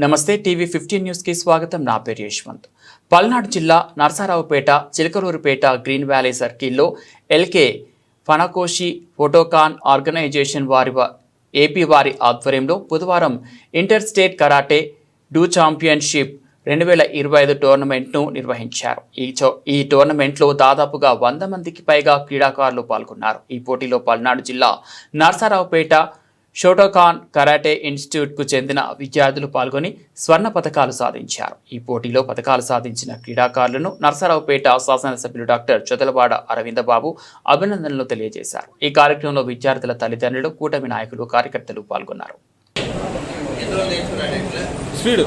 నమస్తే TV fifteen న్యూస్కి స్వాగతం. నా పేరు యశ్వంత్. పల్నాడు జిల్లా నరసారావుపేట చిలకలూరుపేట గ్రీన్ వ్యాలీ సర్కిల్లో L K Funakoshi Shotokan organisation వారి వ- ఏపీ వారి ఆధ్వర్యంలో బుధవారం inter state karate do championship రెండు వేల ఇరవై ఐదు టోర్నమెంట్ను నిర్వహించారు. ఈ చో ఈ టోర్నమెంట్లో దాదాపుగా వంద మందికి పైగా క్రీడాకారులు పాల్గొన్నారు. ఈ పోటీలో పల్నాడు జిల్లా నర్సారావుపేట షోటోకాన్ కరాటే ఇన్స్టిట్యూట్కు చెందిన విద్యార్థులు పాల్గొని స్వర్ణ పథకాలు సాధించారు. ఈ పోటీలో పథకాలు సాధించిన క్రీడాకారులను నర్సరావుపేట శాసనసభ్యులు డాక్టర్ చొదలవాడ అరవిందబాబు అభినందనలు తెలియజేశారు. ఈ కార్యక్రమంలో విద్యార్థుల తల్లిదండ్రులు కూటమి నాయకులు కార్యకర్తలు పాల్గొన్నారు. స్పీడ్.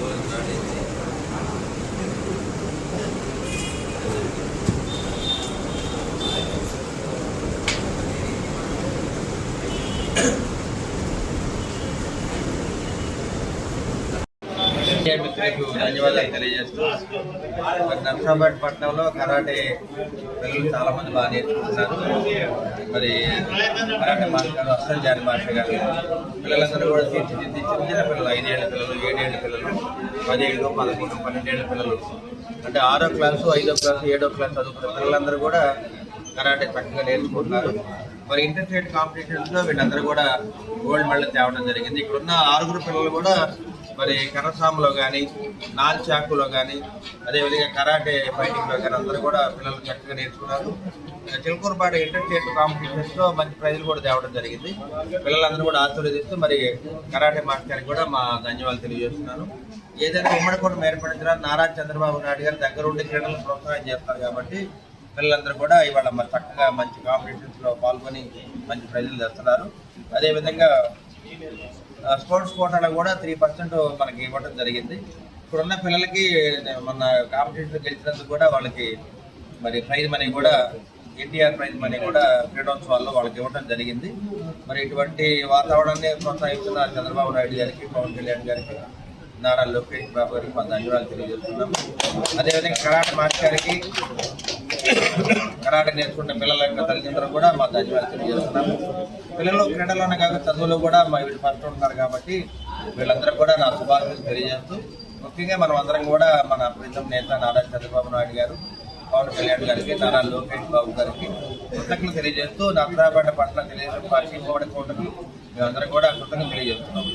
you మిత్రులకు ధన్యవాదాలు తెలియజేస్తూ మరి నర్సాబాద్ పట్టణంలో కరాటే పిల్లలు చాలా మంది బాగా నేర్చుకుంటున్నారు. మరి కరాటే మాస్టర్ గారు అస్సలు జాని మాస్టర్ గారు పిల్లలందరూ కూడా తీర్చిదిద్ది చిన్న చిన్న పిల్లలు ఐదేళ్ళ పిల్లలు ఏడేళ్ళ పిల్లలు పదిహేడు పదకొండు పన్నెండేళ్ళ పిల్లలు. అంటే ఆరో క్లాసు ఐదో క్లాసు ఏడో క్లాస్ చదువుకున్న పిల్లలందరూ కూడా కరాటే చక్కగా నేర్చుకుంటున్నారు. మరి ఇంటర్ స్టేట్ కాంపిటీషన్స్ వీళ్ళందరూ కూడా గోల్డ్ మెడల్ తేవడం జరిగింది. ఇక్కడ ఉన్న ఆరుగురు పిల్లలు కూడా మరి కరసాములో కానీ నాన్ చాకులో కానీ అదేవిధంగా కరాటే ఫైటింగ్లో కానీ అందరూ కూడా పిల్లలు చక్కగా నేర్చుకున్నారు. చిలుకూరుపాట ఇంటర్ స్టేట్ కాంపిటీషన్స్లో మంచి ప్రైజులు కూడా తేవడం జరిగింది. పిల్లలందరూ కూడా ఆశీర్వదిస్తూ మరి కరాటే మాస్టర్కి కూడా మా ధన్యవాదాలు తెలియజేస్తున్నాను. ఏదైనా ఉమ్మడి కూడా ఏర్పడించడానికి నారా చంద్రబాబు నాయుడు గారు దగ్గరుండి క్రీడలను ప్రోత్సాహం చేస్తారు కాబట్టి పిల్లలందరూ కూడా ఇవాళ మరి చక్కగా మంచి కాంపిటీషన్స్లో పాల్గొని మంచి ప్రైజులు తెస్తున్నారు. అదేవిధంగా స్పోర్ట్స్ కోటాలో కూడా త్రీ పర్సెంట్ మనకి ఇవ్వడం జరిగింది. ఇప్పుడున్న పిల్లలకి మన కాంపిటీషన్ గెలిచినందుకు కూడా వాళ్ళకి మరి ప్రైజ్ మనీ కూడా ఎన్టీఆర్ ప్రైజ్ మనీ కూడా క్రీడోత్సవాల్లో వాళ్ళకి ఇవ్వడం జరిగింది. మరి ఇటువంటి వాతావరణాన్ని ప్రోత్సహిస్తున్న చంద్రబాబు నాయుడు గారికి పవన్ కళ్యాణ్ గారికి నారా లోకేష్ బాబు గారికి మా ధన్యవాదాలు తెలియజేస్తున్నాము. అదేవిధంగా కరాట మాస్టర్ గారికి కరాటే నేర్చుకున్న పిల్లల యొక్క తల్లిదండ్రులు కూడా మా ధన్యవాదాలు తెలియజేస్తున్నాము. పిల్లలు క్రీడలోనే కాక చదువులో కూడా మా వీళ్ళు ఫస్ట్ ఉంటున్నారు కాబట్టి వీళ్ళందరూ కూడా నా శుభాకాంక్షలు తెలియజేస్తూ ముఖ్యంగా మనం అందరం కూడా మన ప్రీతం నేత నారా చంద్రబాబు నాయుడు గారు పవన్ కళ్యాణ్ గారికి నారా లోకేష్ బాబు గారికి కృతజ్ఞతలు తెలియజేస్తూ నర్సరాపేట పట్ల తెలియజేసిన పార్టీ కూడా కోటకు మేమందరం కూడా కృతజ్ఞతలు తెలియజేస్తున్నాం